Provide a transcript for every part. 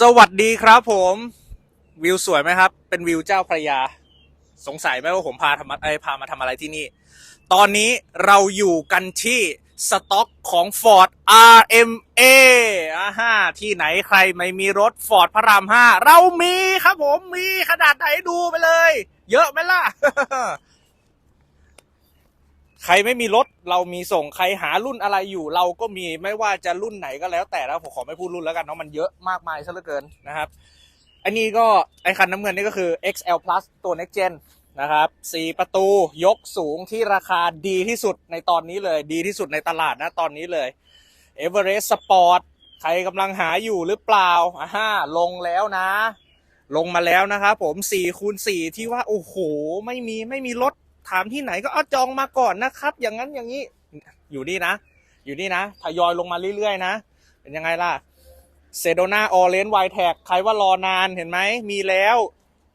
สวัสดีครับผม วิวสวยไหมครับ เป็นวิวเจ้าพระยา สงสัยไหมว่าผมพาทำไอพามาทำอะไรที่นี่ ตอนนี้เราอยู่กันที่สต็อกของ Ford RMA อ่าฮะที่ไหนใครไม่มีรถ Ford พระราม5เรามีครับผมมีขนาดไหนดูไปเลย เยอะไหมล่ะ ใครไม่มีรถเรามีส่งใครหารุ่นอะไรอยู่ เราก็มีไม่ว่าจะรุ่นไหนก็แล้ว แต่แล้วผมขอไม่พูดรุ่นแล้วกันเนาะมันเยอะมากมายซะเหลือเกินนะครับอันนี้ก็ไอคันน้ำเงินนี่ก็คือ XL Plus ตัว Next Gen นะครับสี่ประตูยกสูงที่ราคาดีที่สุดในตอนนี้เลย ดีที่สุดในตลาดนะตอนนี้เลย Everest Sport ใครกำลังหาอยู่หรือเปล่าอ่าฮะลงแล้วนะ ลงมาแล้วนะครับผม4คูณ4ที่ว่า โอ้โห ไม่มีไม่มีรถ ถามที่ไหนก็เอาจองมาก่อนนะครับ อย่างนั้นอย่างนี้อยู่นี่นะ อยู่นี่นะทยอยลงมาเรื่อยๆนะ เป็นยังไงล่ะเซโดนาออเรนไวแท็กใครว่ารอนานเห็นไหมมีแล้ว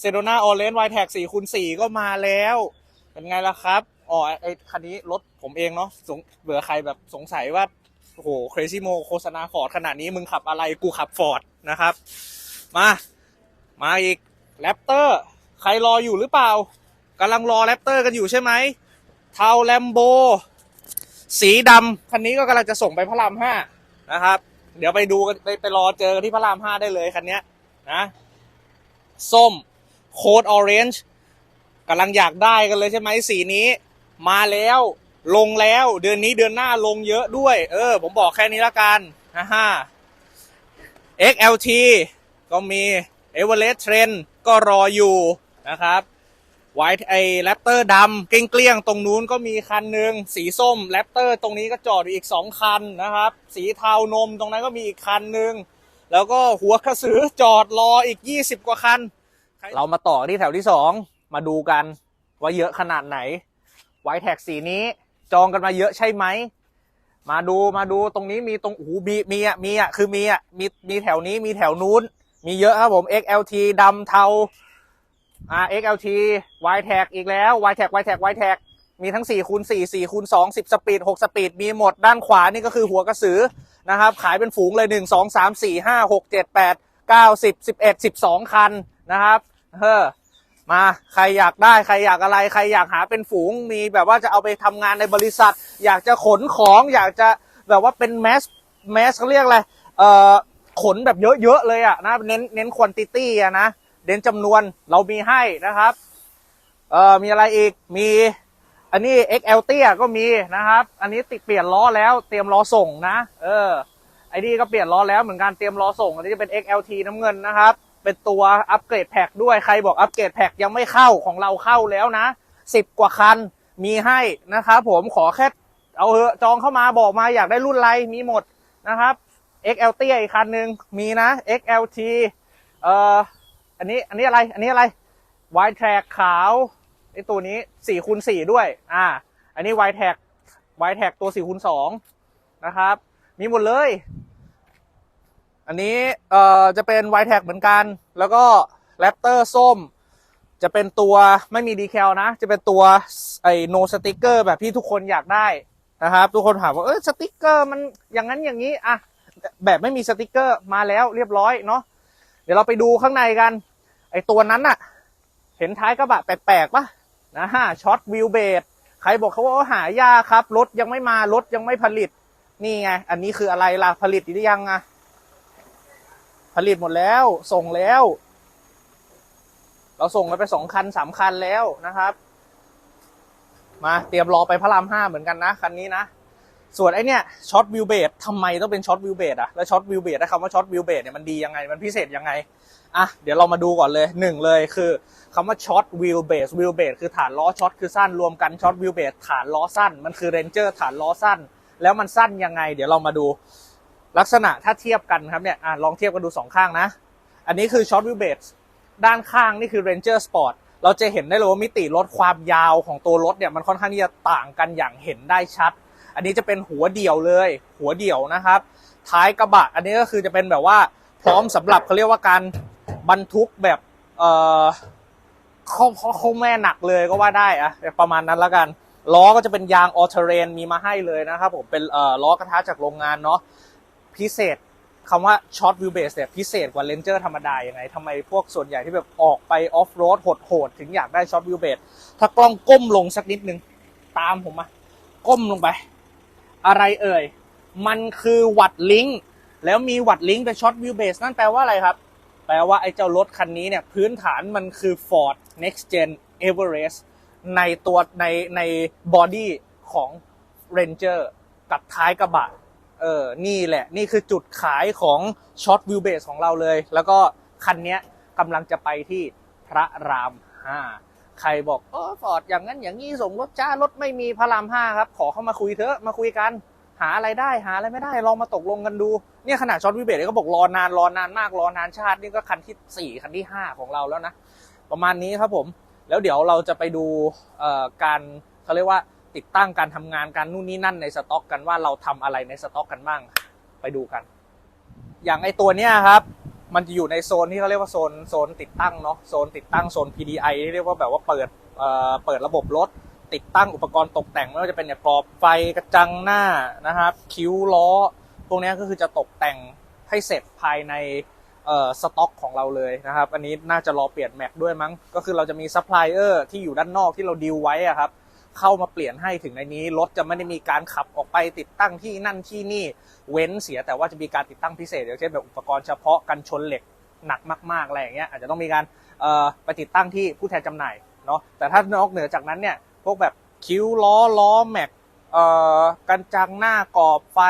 เซโดนาออเรนไวแท็กสี่คูณสี่ก็มาแล้ว เป็นไงล่ะครับอ๋อไอคันนี้รถผมเองเนาะสงเบื่อใครแบบสงสัยว่าโอ้โหเครซี่โมโฆษณาฟอร์ดขนาดนี้มึงขับอะไรกูขับฟอร์ดนะครับ มา มาอีกแรปเตอร์ใครรออยู่หรือเปล่า กำลังรอแรปเตอร์กันอยู่ใช่ไหมเทาแลมโบ สีดำคันนี้ก็กำลังจะส่งไปพระรามห้านะครับ เดี๋ยวไปดูกันไปไปรอเจอกันที่พระรามห้าได้เลยคันนี้นะส้มโคดออเรนจ์กำลังอยากได้กันเลยใช่ไหมสีนี้ มาแล้วลงแล้วเดือนนี้เดือนหน้าลงเยอะด้วย เออ ผมบอกแค่นี้ละกันนะฮะ XLT ก็มี e v e r e s t Trend ก็รออยู่นะครับ ไวท์ไอแรปเตอร์ดำเกลี้ยงๆตรงนู้นก็มีคันหนึ่งสีส้มแรปเตอร์ตรงนี้ก็จอดอยู่อีก 2 คันนะครับ สีเทานมตรงนั้นก็มีอีกคันหนึ่งแล้วก็หัวกระสือจอดรออีก 20 กว่าคัน เรามาต่อที่แถวที่ 2 มาดูกันว่าเยอะขนาดไหนไวท์แท็กสีนี้จองกันมาเยอะใช่ไหมมาดูมาดูตรงนี้มีตรงโอ้โหมีมีอะมีอะคือมีอะมีมีแถวนี้มีแถวนู้น มีเยอะครับผม XLT ดำเทา อ่า XLT Y tag อีกแล้ว Y tag Y tag Y tag มีทั้ง4คูณ4 4คูณ2 10 สปีด 6 สปีด มีหมดด้านขวานี่ก็คือหัวกระสือนะครับ ขายเป็นฝูงเลย 1 2 3 4 5 6 7 8 9 10 11 12 คันนะครับเฮ้อมาใครอยากได้ใครอยากอะไร ใครอยากหาเป็นฝูงมีแบบว่าจะเอาไปทำงานในบริษัท อยากจะขนของอยากจะแบบว่าเป็นแมสแมสเขาเรียกอะไรเอ่อขนแบบเยอะๆเลยอะนะเน้นเน้นควอนติตี้อะนะ เน้นจำนวนเรามีให้นะครับ เอ่อมีอะไรอีกมีอันนี้ XL เตี้ยก็มีนะครับ อันนี้ติดเปลี่ยนล้อแล้วเตรียมล้อส่งนะ เออ ไอ้นี่ก็เปลี่ยนล้อแล้วเหมือนกันเตรียมล้อส่ง อันนี้จะเป็น XLT น้ำเงินนะครับ เป็นตัวอัปเกรดแพ็กด้วยใครบอกอัปเกรดแพ็กยังไม่เข้าของเราเข้าแล้วนะสิบกว่าคันมีให้นะครับผมขอแค่เอาเถอะจองเข้ามาบอกมาอยากได้รุ่นอะไรมีหมดนะครับ XL เตี้ยอีกคันหนึ่งมีนะ XLT เอ่อ อันนี้อันนี้อะไร อันนี้อะไรวายแท็กขาวไอตัวนี้สี่คูณสี่ด้วย อ่า อันนี้วายแท็กวายแท็กตัวสี่คูณสองนะครับ มีหมดเลย อันนี้เอ่อจะเป็นวายแท็กเหมือนกัน แล้วก็แรปเตอร์ส้ม จะเป็นตัวไม่มีดีแคลนะ จะเป็นตัวไอโนสติกเกอร์แบบที่ทุกคนอยากได้นะครับ ทุกคนถามว่าเออสติกเกอร์มันอย่างนั้นอย่างนี้อะแบบไม่มีสติกเกอร์มาแล้วเรียบร้อยเนาะ เดี๋ยวเราไปดูข้างในกัน ไอตัวนั้นน่ะเห็นท้ายกระบะแปลกๆปะนะฮะช็อตวิวเบดใครบอกเขาว่าหายากครับ รถยังไม่มารถยังไม่ผลิต นี่ไง อันนี้คืออะไรล่ะ ผลิตหรือยังอะผลิตหมดแล้ว ส่งแล้ว เราส่งกันไปสองคันสามคันแล้วนะครับ มาเตรียมรอไปพระรามห้าเหมือนกันนะ คันนี้นะ ส่วนไอเนี้ยช็อตวิวเบดทำไมต้องเป็นช็อตวิวเบดอะแล้วช็อตวิวเบดได้คำว่าช็อตวิวเบดเนี่ยมันดียังไงมันพิเศษยังไงอะเดี๋ยวเรามาดูก่อนเลยหนึ่งเลยคือคำว่าช็อตวิวเบสวิวเบสคือฐานล้อช็อตคือสั้นรวมกันช็อตวิวเบสฐานล้อสั้น มันคือเรนเจอร์ฐานล้อสั้น แล้วมันสั้นยังไง เดี๋ยวเรามาดู ลักษณะถ้าเทียบกันครับเนี่ยอะลองเทียบกันดูสองข้างนะ อันนี้คือช็อตวิวเบสด้านข้างนี่คือ Ranger Sport เราจะเห็นได้เลยว่ามิติรถความยาวของตัวรถเนี่ยมันค่อนข้างที่จะต่างกันอย่างเห็นได้ชัด อันนี้จะเป็นหัวเดี่ยวเลย หัวเดี่ยวนะครับ ท้ายกระบะ อันนี้ก็คือจะเป็นแบบว่าพร้อมสำหรับเขาเรียกว่าการบรรทุกแบบเอ่อข้าเข้าเข้าแม่หนักเลยก็ว่าได้อะประมาณนั้นแล้วกัน ล้อก็จะเป็นยางออเทเรนมีมาให้เลยนะครับผมเป็นเอ่อล้อกระทะจากโรงงานเนาะพิเศษคำว่าช็อตวิวเบสเนี่ยพิเศษกว่าเลนเจอร์ธรรมดาอยังไงทำไมพวกส่วนใหญ่ที่แบบออกไปออฟโรดโหดๆถึงอยากได้ช็อตวิวเบสถ้ากล้องก้มลงสักนิดนึง ตามผมมา ก้มลงไป อะไรเอ่ย มันคือวัดลิงก์แล้วมีวัดลิงก์เป็นช็อตวิวเบสนั่นแปลว่าอะไรครับ แปลว่าไอ้เจ้ารถคันนี้เนี่ย พื้นฐานมันคือ Ford Next Gen Everest ในตัวในในบอดี้ของ Ranger กับท้ายกระบะเออ นี่แหละ นี่คือจุดขายของช็อตวิวเบสของเราเลย แล้วก็คันนี้กำลังจะไปที่พระรามห้า ใครบอกเออฟอร์ดอย่างนั้นอย่างนี้ส่งรถจ้ารถไม่มีพระรามห้าครับ ขอเข้ามาคุยเถอะมาคุยกัน หาอะไรได้หาอะไรไม่ได้ลองมาตกลงกันดู เนี่ยขนาดช็อตวิเบสเขาบอกรอนานรอนานมากรอนานชาตินี่ก็คันที่สี่คันที่ห้าของเราแล้วนะ ประมาณนี้ครับผม แล้วเดี๋ยวเราจะไปดูเอ่อการเขาเรียกว่าติดตั้งการทำงานการนู่นนี่นั่นในสต็อกกันว่าเราทำอะไรในสต็อกกันบ้างไปดูกัน อย่างไอตัวเนี้ยครับ มันจะอยู่ในโซนที่เขาเรียกว่าโซนโซนติดตั้งเนาะโซนติดตั้งโซน PDI ที่เรียกว่าแบบว่าเปิดเอ่อเปิดระบบรถติดตั้งอุปกรณ์ตกแต่งไม่ว่าจะเป็นเนี่ยกรอบไฟกระจังหน้านะครับคิ้วล้อ พวกนี้ก็คือจะตกแต่งให้เสร็จภายในเอ่อสต็อกของเราเลยนะครับ อันนี้น่าจะรอเปลี่ยนแม็กด้วยมั้ง ก็คือเราจะมีซัพพลายเออร์ที่อยู่ด้านนอกที่เราดีลไว้อะครับ เข้ามาเปลี่ยนให้ถึงในนี้ รถจะไม่ได้มีการขับออกไปติดตั้งที่นั่นที่นี่เว้นเสียแต่ว่าจะมีการติดตั้งพิเศษอย่างเช่นแบบอุปกรณ์เฉพาะกันชนเหล็กหนักมากๆอะไรอย่างเงี้ยอาจจะต้องมีการไปติดตั้งที่ผู้แทนจำหน่ายเนาะแต่ถ้านอกเหนือจากนั้นเนี่ยพวกแบบคิ้วล้อล้อแม็กกันจังหน้ากรอบไฟ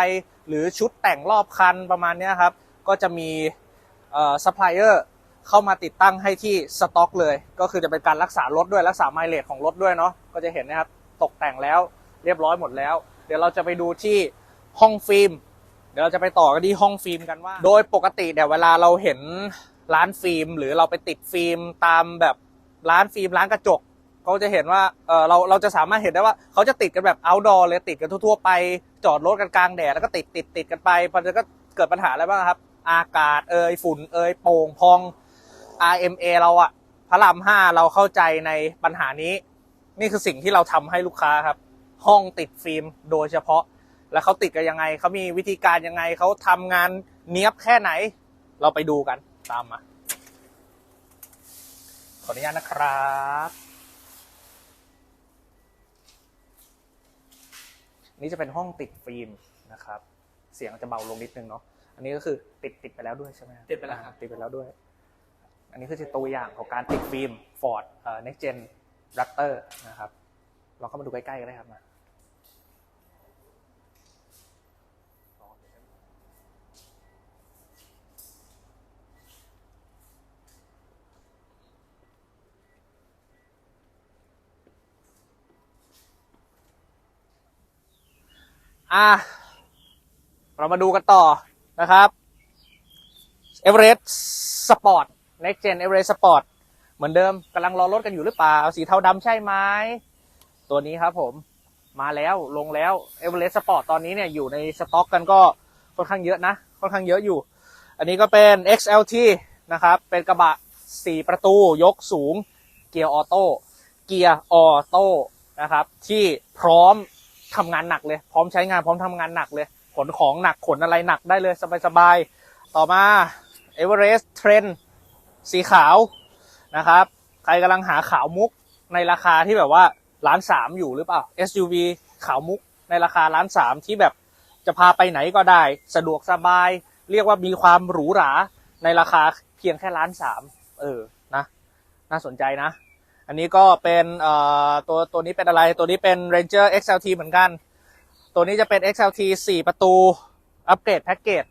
หรือชุดแต่งรอบคันประมาณนี้ครับก็จะมีซัพพลายเออร์ เข้ามาติดตั้งให้ที่สต็อก เลย ก็คือจะเป็นการรักษารถด้วยรักษาไมล์เลจของรถด้วยเนาะก็จะเห็นนะครับตกแต่งแล้วเรียบร้อยหมดแล้ว เดี๋ยวเราจะไปดูที่ห้องฟิล์มเดี๋ยวเราจะไปต่อกันที่ห้องฟิล์มกันว่า โดยปกติเนี่ยเวลาเราเห็นร้านฟิล์ม หรือเราไปติดฟิล์มตามแบบร้านฟิล์มร้านกระจกเขาจะเห็นว่าเออเราเราจะสามารถเห็นได้ว่าเขาจะติดกันแบบ outdoor เลยติดกันทั่วๆไป จอดรถกันกลางแดดแล้วก็ติดติดติดกันไปพอจะก็เกิดปัญหาอะไรบ้างครับ อากาศเอยฝุ่นเอยโป่งพอง RMA เราอะพระรามห้าเราเข้าใจในปัญหานี้ นี่คือสิ่งที่เราทำให้ลูกค้าครับ ห้องติดฟิล์มโดยเฉพาะ แล้วเขาติดกันยังไงเขามีวิธีการยังไงเขาทำงานเนี้ยบแค่ไหน เราไปดูกันตามมาขออนุญาตนะครับ นี่จะเป็นห้องติดฟิล์มนะครับ เสียงจะเบาลงนิดนึงเนาะอันนี้ก็คือติดติดไปแล้วด้วยใช่ไหมครับติดไปแล้วครับอ่าติดไปแล้วด้วย อันนี้คือตัวอย่างของการติดฟิล์ม Ford เอ่อ Next Gen Raptor นะครับเราเข้ามาดูใกล้ๆกันได้ครับมาอะเรามาดูกันต่อนะครับ Everest Sport Next Gen Everest Sport เหมือนเดิมกำลังรอรถกันอยู่หรือเปล่า สีเทาดำใช่ไหมตัวนี้ครับผมมาแล้วลงแล้ว Everest Sport ตอนนี้เนี่ยอยู่ในสต็อกกันก็ค่อนข้างเยอะนะ ค่อนข้างเยอะอยู่ อันนี้ก็เป็น XLT นะครับ เป็นกระบะ 4 ประตูยกสูง เกียร์ออโต้เกียร์ออโต้นะครับ ที่พร้อมทำงานหนักเลย พร้อมใช้งานพร้อมทำงานหนักเลยขนของหนักขนอะไรหนักได้เลยสบายๆ ต่อมา Everest Trend สีขาวนะครับ ใครกำลังหาขาวมุกในราคาที่แบบว่าล้านสามอยู่หรือเปล่า SUV ขาวมุกในราคาล้านสามที่แบบจะพาไปไหนก็ได้ สะดวกสบาย เรียกว่ามีความหรูหราในราคาเพียงแค่ล้านสามเออนะ น่าสนใจนะ อันนี้ก็เป็นเอ่อตัวตัวนี้เป็นอะไรตัวนี้เป็น Ranger XLT เหมือนกัน ตัวนี้จะเป็น XLT 4 ประตูอัปเกรดแพ็กเกจ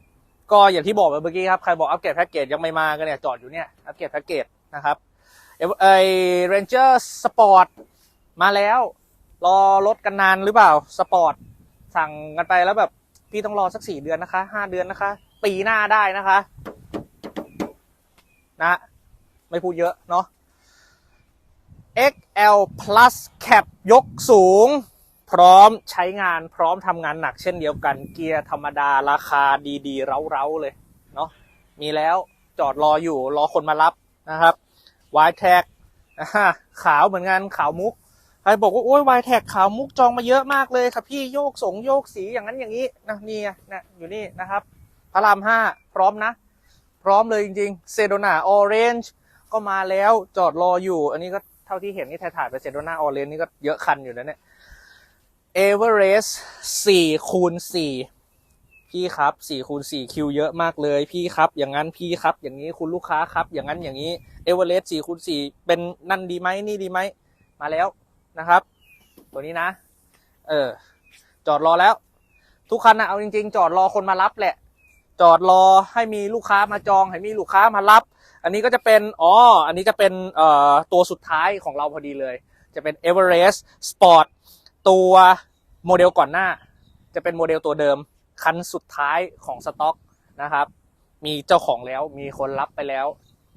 ก็อย่างที่บอกไปเมื่อกี้ครับ ใครบอกอัปเกรดแพ็กเกจยังไม่มากันเนี่ย จอดอยู่เนี่ย อัปเกรดแพ็กเกจนะครับเอไอ Ranger Sport มาแล้ว รอรถกันนานหรือเปล่าสปอร์ตสั่งกันไปแล้วแบบพี่ต้องรอสักสี่เดือนนะคะห้าเดือนนะคะ ปีหน้าได้นะคะ นะ ไม่พูดเยอะเนาะ XL Plus Cap ยกสูง พร้อมใช้งานพร้อมทำงานหนักเช่นเดียวกัน เกียร์ธรรมดาราคาดีๆ เร้าๆเลยเนาะมีแล้วจอดรออยู่รอคนมารับนะครับ y t a g ขาวเหมือนกันขาวมุกใครบอกว่าโอ้ย y t a g ขาวมุกจองมาเยอะมากเลยครับพี่โยกสงโยกสีอย่างนั้นอย่างนี้นะนี่นะอยู่นี่นะครับพระรามห้าพร้อมนะ พร้อมเลยจริงๆเซโดนาออเรนจ์ก็มาแล้วจอดรออยู่ อันนี้ก็เท่าที่เห็นนี่ถ่ายๆไปเซโดนาออเรนจ์นี่ก็เยอะคันอยู่นะเนี่ย เอเวอเรสต์สี่คูณสี่พี่ครับสี่คูณสี่คิวเยอะมากเลยพี่ครับ อย่างนั้นพี่ครับ อย่างนี้คุณลูกค้าครับ อย่างนั้นอย่างนี้เอเวอเรสต์สี่คูณสี่เป็นนั่นดีไหมนี่ดีไหมมาแล้วนะครับ ตัวนี้นะ เออ จอดรอแล้ว ทุกคันนะเอาจริง ๆ จอดรอคนมารับแหละ จอดรอให้มีลูกค้ามาจองให้มีลูกค้ามารับ อันนี้ก็จะเป็นอ๋ออันนี้จะเป็นเอ่อตัวสุดท้ายของเราพอดีเลย จะเป็น Everest Sport ตัวโมเดลก่อนหน้า จะเป็นโมเดลตัวเดิม คันสุดท้ายของสต็อกนะครับ มีเจ้าของแล้วมีคนรับไปแล้ว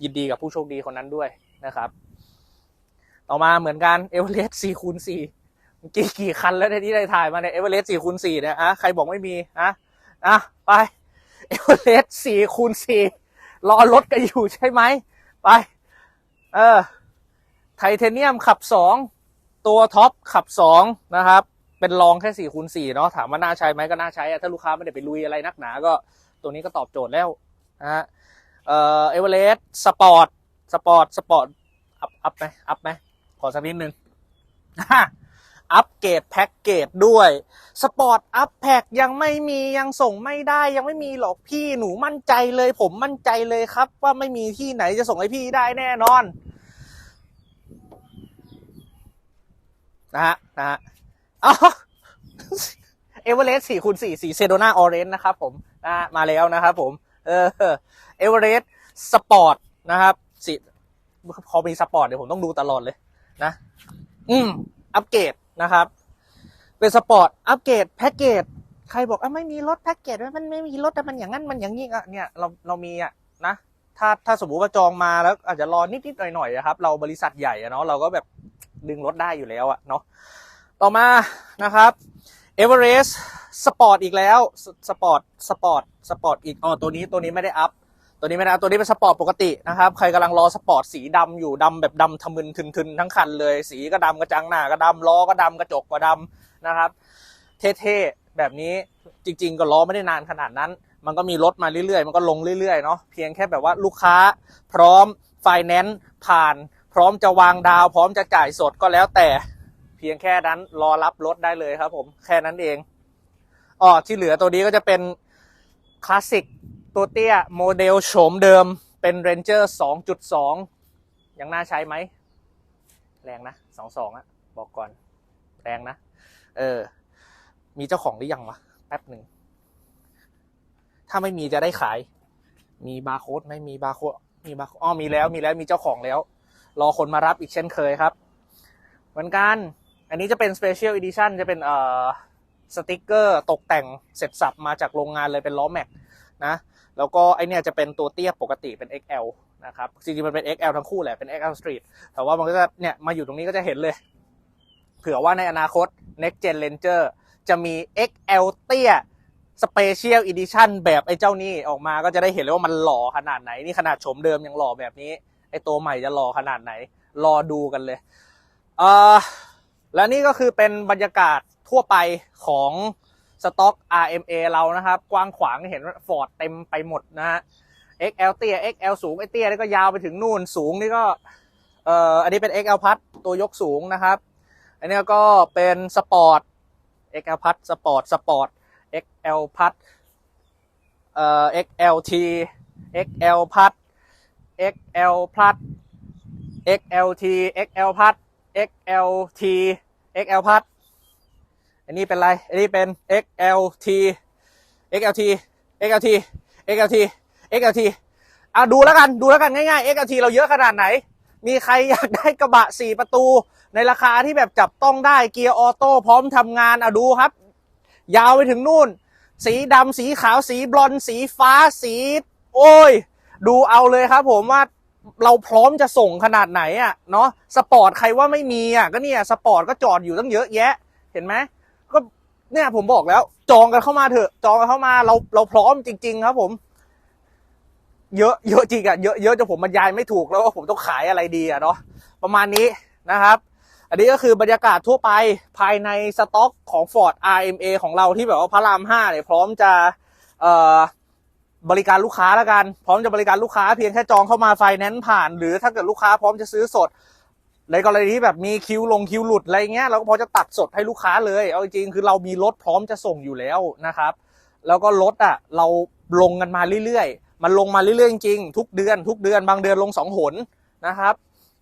ยินดีกับผู้โชคดีคนนั้นด้วยนะครับ ต่อมาเหมือนกัน Everest 4คูณ4กี่กี่คันแล้วเนี่ยที่ได้ถ่ายมาเนี่ย Everest 4คูณ4เนี่ยอะใครบอกไม่มีอะอะไปเอเวอเรสต์สี่คูณสี่รอรถกันอยู่ใช่ไหมไป เออ ไทเทเนียมขับสอง ตัวท็อปขับสองนะครับ เป็นรองแค่สี่คูณสี่เนาะถามว่าน่าใช้ไหมก็น่าใช้อะถ้าลูกค้าไม่ได้ไปลุยอะไรนักหนาก็ตัวนี้ก็ตอบโจทย์แล้วนะฮะเอ่อเอเวอเรสต์สปอร์ตสปอร์ตสปอร์ตอัพอัพไหมอัพไหมขอสักนิดนึงอัปเกรดแพ็กเกจด้วยสปอร์ตอัพแพ็กยังไม่มียังส่งไม่ได้ยังไม่มีหรอกพี่หนูมั่นใจเลย ผมมั่นใจเลยครับ ว่าไม่มีที่ไหนจะส่งให้พี่ได้แน่นอน นะฮะนะฮะอ๋อเอเวอเรสต์สี่คูณสี่สีเซโดนาออเรนจ์นะครับผมนะมาแล้วนะครับผม เออเอเวอเรสต์สปอร์ตนะครับสีพอมีสปอร์ตเดี๋ยวผมต้องดูตลอดเลยนะ อืม อัปเกรดนะครับ เป็นสปอร์ต อัปเกรดแพ็กเกจ ใครบอกอะไม่มีรถแพ็กเกจมันไม่มีรถแต่มันอย่างนั้นมันอย่างนี้อะเนี่ยเราเรามีอะนะ ถ้าถ้าสมมุติว่าจองมาแล้วอาจจะรอนิดๆหน่อยๆอะครับ เราบริษัทใหญ่อะเนาะเราก็แบบ ดึงรถได้อยู่แล้วอะเนาะต่อมานะครับเอเวอเรสต์สปอร์ตอีกแล้วสปอร์ตสปอร์ตสปอร์ตอีกอ๋อตัวนี้ตัวนี้ไม่ได้อัพตัวนี้ไม่ได้อัพตัวนี้เป็นสปอร์ตปกตินะครับใครกำลังรอสปอร์ตสีดำอยู่ดำแบบดำทะมึนทึนๆทั้งคันเลย สีก็ดำกระจังหน้าก็ดำล้อก็ดำกระจกก็ดำนะครับเท่ๆแบบนี้จริง ๆ ก็ล้อไม่ได้นานขนาดนั้น มันก็มีรถมาเรื่อยๆ มันก็ลงเรื่อยๆเนาะเพียงแค่แบบว่าลูกค้าพร้อมไฟแนนซ์ผ่าน ร้อมจะวางดาว พร้อมจะจ่ายสดก็แล้วแต่เพียงแค่นั้นรอรับรถได้เลยครับผมแค่นั้นเองอ๋อที่เหลือตัวนี้ก็จะเป็นคลาสสิกตัวเตี้ยโมเดลโฉมเดิมเป็น Ranger 2.2 ยังน่าใช้ไหม แรงนะ 22อะบอกก่อน แรงนะ เออ มีเจ้าของหรือยังวะ แป๊บหนึ่ง ถ้าไม่มีจะได้ขาย มีบาร์โค้ดไหมมีบาร์โค้ดมีบาร์อ๋อมีแล้วมีแล้วมีเจ้าของแล้ว รอคนมารับอีกเช่นเคยครับ เหมือนกัน อันนี้จะเป็น Special Edition จะเป็นเอ่อสติกเกอร์ตกแต่งเสร็จสับมาจากโรงงานเลยเป็นล้อแม็กนะแล้วก็ไอเนี่ยจะเป็นตัวเตี้ยปกติเป็น XL นะครับจริงๆมันเป็น XL ทั้งคู่แหละเป็น XL Street แต่ว่ามันก็จะเนี่ยมาอยู่ตรงนี้ก็จะเห็นเลย เผื่อว่าในอนาคต Next Gen Ranger จะมี XL เตี้ย Special Edition แบบไอ้เจ้านี่ออกมาก็จะได้เห็นเลยว่ามันหล่อขนาดไหน นี่ขนาดโฉมเดิมยังหล่อแบบนี้ ไอ้ตัวใหม่จะหล่อขนาดไหน รอดูกันเลยเอ่อและนี่ก็คือเป็นบรรยากาศทั่วไปของสต็อก RMA เรานะครับ กว้างขวางเห็นฟอร์ดเต็มไปหมดนะฮะ XL เตี้ย XL สูงไอ้เตี้ยนี่ก็ยาวไปถึงนู่นสูงนี่ก็เอ่ออันนี้เป็น XL พัดตัวยกสูงนะครับ อันนี้ก็เป็นสปอร์ต XL พัดสปอร์ตสปอร์ต XL พัดเอ่อ XLT XL พัด XL พัด XLT XL พัด XLT XL พัดอันนี้เป็นไร อันนี้เป็น XLT XLT XLT XLT XLT อะดูแล้วกันดูแล้วกันง่ายๆ XLT เราเยอะขนาดไหน มีใครอยากได้กระบะ 4 ประตู ในราคาที่แบบจับต้องได้เกียร์ออโต้พร้อมทำงานอะดูครับ ยาวไปถึงนู่น สีดำสีขาวสีบลอนด์สีฟ้าสี โอ้ย ดูเอาเลยครับผมว่าเราพร้อมจะส่งขนาดไหนอะเนาะสปอร์ตใครว่าไม่มีอะก็เนี่ยสปอร์ตก็จอดอยู่ตั้งเยอะแยะ เห็นไหมก็เนี่ยผมบอกแล้วจองกันเข้ามาเถอะ จองกันเข้ามาเราเราพร้อมจริง ๆ ครับ ผม เยอะเยอะจริงอะเยอะเยอะจนผมบรรยายไม่ถูกแล้วว่าผมต้องขายอะไรดีอะเนาะประมาณนี้นะครับ อันนี้ก็คือบรรยากาศทั่วไปภายในสต็อกของ Ford RMA ของเราที่แบบว่าพระราม5เนี่ยพร้อมจะเอ่อ บริการลูกค้าแล้วกัน พร้อมจะบริการลูกค้าเพียงแค่จองเข้ามาไฟแนนซ์ผ่าน หรือถ้าเกิดลูกค้าพร้อมจะซื้อสด ในกรณีที่แบบมีคิวลงคิวหลุดอะไรเงี้ยเราก็พอจะตัดสดให้ลูกค้าเลยเอาจริงๆคือเรามีรถพร้อมจะส่งอยู่แล้วนะครับ แล้วก็รถอะเราลงกันมาเรื่อยๆ มันลงมาเรื่อยๆจริงๆทุกเดือน ทุกเดือนบางเดือนลงสองหนนะครับ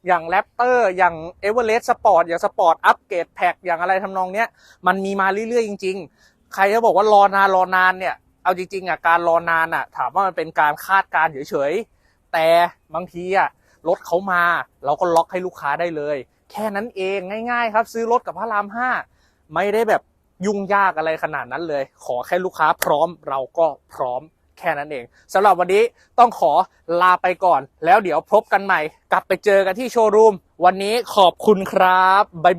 อย่างแรปเตอร์อย่างเอเวอเรสต์สปอร์ตอย่างสปอร์ตอัปเกรดแพ็กอย่างอะไรทำนองเนี้ยมันมีมาเรื่อยๆจริง ๆ ใครจะบอกว่ารอนานรอนานเนี่ย เอาจริงๆอะการรอนานอะ ถามว่ามันเป็นการคาดการเฉยๆแต่บางทีอะรถเขามาเราก็ล็อกให้ลูกค้าได้เลย แค่นั้นเองง่าย ๆ ครับ ซื้อรถกับพระรามห้าไม่ได้แบบยุ่งยากอะไรขนาดนั้นเลย ขอแค่ลูกค้าพร้อมเราก็พร้อมแค่นั้นเองสำหรับวันนี้ต้องขอลาไปก่อน แล้วเดี๋ยวพบกันใหม่ กลับไปเจอกันที่โชว์รูม วันนี้ขอบคุณครับ บ๊ายบาย